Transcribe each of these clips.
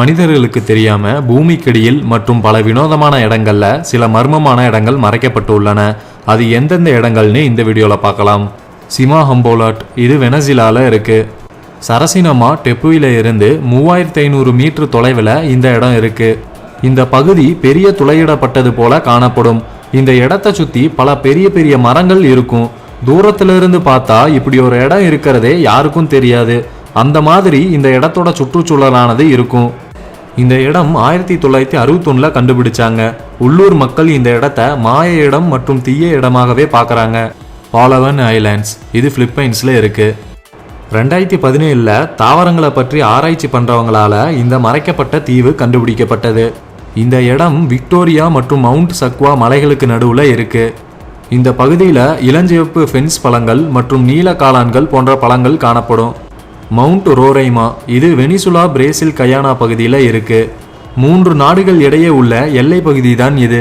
மனிதர்களுக்கு தெரியாம பூமிக்கடியில் மற்றும் பல வினோதமான இடங்கள்ல சில மர்மமான இடங்கள் மறைக்கப்பட்டு உள்ளன அது எந்தெந்த இடங்கள்னு இந்த வீடியோல பார்க்கலாம். சிமா ஹம்போலாட் இது வெனசிலால இருக்கு. சரசினமா டெப்புவில இருந்து மூவாயிரத்தி ஐநூறு மீட்டர் தொலைவில் இந்த இடம் இருக்கு. இந்த பகுதி பெரிய துளையிடப்பட்டது போல காணப்படும். இந்த இடத்தை சுத்தி பல பெரிய பெரிய மரங்கள் இருக்கும். தூரத்திலிருந்து பார்த்தா இப்படி ஒரு இடம் இருக்கிறதே யாருக்கும் தெரியாது. அந்த மாதிரி இந்த இடத்தோட சுற்றுச்சூழலானது இருக்கும். இந்த இடம் ஆயிரத்தி தொள்ளாயிரத்தி அறுபத்தொன்னில் கண்டுபிடிச்சாங்க. உள்ளூர் மக்கள் இந்த இடத்த மாய இடம் மற்றும் தீய இடமாகவே பார்க்குறாங்க. Palawan Islands. இது பிலிப்பைன்ஸில் இருக்கு. ரெண்டாயிரத்தி பதினேழில் தாவரங்களை பற்றி ஆராய்ச்சி பண்ணுறவங்களால இந்த மறைக்கப்பட்ட தீவு கண்டுபிடிக்கப்பட்டது. இந்த இடம் விக்டோரியா மற்றும் மவுண்ட் சக்வா மலைகளுக்கு நடுவில் இருக்கு. இந்த பகுதியில் இளஞ்சிவப்பு ஃபென்ஸ் பழங்கள் மற்றும் நீல காளான்கள் போன்ற பழங்கள் காணப்படும். மவுண்ட் ரோரைமா இது வெனிசுலா பிரேசில் கயானா பகுதியில் இருக்கு. மூன்று நாடுகள் இடையே உள்ள எல்லை பகுதி தான் இது.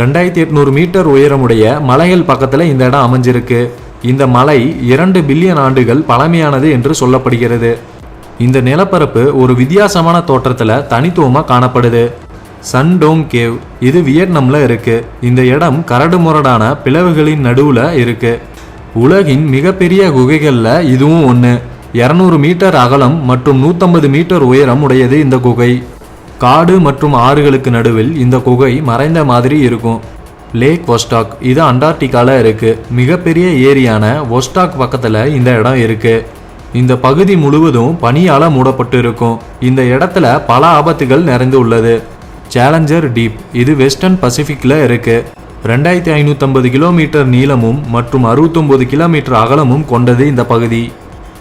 ரெண்டாயிரத்தி எட்நூறு மீட்டர் உயரமுடைய மலைகள் பக்கத்தில் இந்த இடம் அமைஞ்சிருக்கு. இந்த மலை இரண்டு பில்லியன் ஆண்டுகள் பழமையானது என்று சொல்லப்படுகிறது. இந்த நிலப்பரப்பு ஒரு வித்தியாசமான தோற்றத்தில் தனித்துவமாக காணப்படுது. சன்டோங் கேவ் இது வியட்நாமில் இருக்கு. இந்த இடம் கரடுமுரடான பிளவுகளின் நடுவில் இருக்கு. உலகின் மிகப்பெரிய குகைகளில் இதுவும் ஒன்று இரநூறு மீட்டர் அகலம் மற்றும் நூற்றம்பது மீட்டர் உயரம் உடையது இந்த குகை. காடு மற்றும் ஆறுகளுக்கு நடுவில் இந்த குகை மறைந்த மாதிரி இருக்கும். லேக் ஒஸ்டாக் இது அண்டார்டிகால இருக்கு. மிகப்பெரிய ஏரியான ஒஸ்டாக் பக்கத்துல இந்த இடம் இருக்கு. இந்த பகுதி முழுவதும் பனியால மூடப்பட்டு இருக்கும் இந்த இடத்துல பல ஆபத்துகள் நிறைந்து உள்ளது. சேலஞ்சர் டீப் இது வெஸ்டர்ன் பசிபிக்ல இருக்கு. ரெண்டாயிரத்தி ஐநூற்றம்பது கிலோமீட்டர் நீளமும் மற்றும் அறுபத்தொம்போது கிலோமீட்டர் அகலமும் கொண்டது இந்த பகுதி.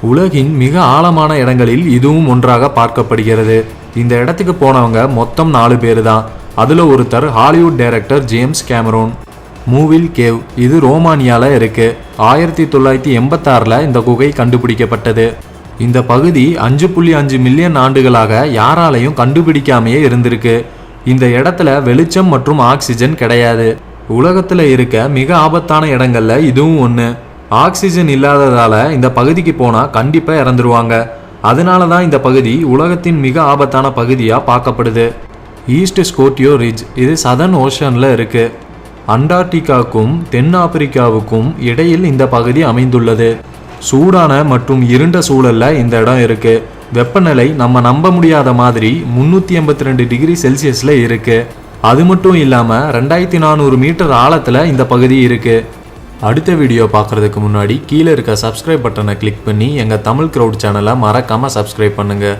உலகின் மிக ஆழமான இடங்களில் இதுவும் ஒன்றாக பார்க்கப்படுகிறது. இந்த இடத்துக்கு போனவங்க மொத்தம் நாலு பேர் தான் அதில் ஒருத்தர் Hollywood director James Cameron. Movile cave இது ரோமானியால இருக்கு. ஆயிரத்தி தொள்ளாயிரத்தி எண்பத்தாறில் இந்த குகை கண்டுபிடிக்கப்பட்டது. இந்த பகுதி அஞ்சு புள்ளி அஞ்சு மில்லியன் ஆண்டுகளாக யாராலையும் கண்டுபிடிக்காமையே இருந்திருக்கு. இந்த இடத்துல வெளிச்சம் மற்றும் ஆக்சிஜன் கிடையாது. உலகத்தில் இருக்க மிக ஆபத்தான இடங்கள்ல இதுவும் ஒன்று ஆக்சிஜன் இல்லாததால இந்த பகுதிக்கு போனால் கண்டிப்பாக இறந்துருவாங்க. அதனால தான் இந்த பகுதி உலகத்தின் மிக ஆபத்தான பகுதியாக பார்க்கப்படுது. ஈஸ்ட் ஸ்கோட்டியோ ரிட்ஜ் இது சதர்ன் ஓஷனில் இருக்குது அண்டார்டிகாவுக்கும் தென்னாப்பிரிக்காவுக்கும் இடையில் இந்த பகுதி அமைந்துள்ளது. சூடான மற்றும் இருண்ட சூழலில் இந்த இடம் இருக்குது வெப்பநிலை நம்ம நம்ப முடியாத மாதிரி முந்நூற்றி எண்பத்தி ரெண்டு டிகிரி செல்சியஸில் இருக்குது அது மட்டும் இல்லாமல் ரெண்டாயிரத்தி நானூறு மீட்டர் ஆழத்தில் இந்த பகுதி இருக்குது அடுத்த வீடியோ பார்க்கறதுக்கு முன்னாடி கீழே இருக்க சப்ஸ்கிரைப் பட்டனை கிளிக் பண்ணி எங்கள் தமிழ் க்ரௌட் சேனலை மறக்காமல் சப்ஸ்கிரைப் பண்ணுங்கள்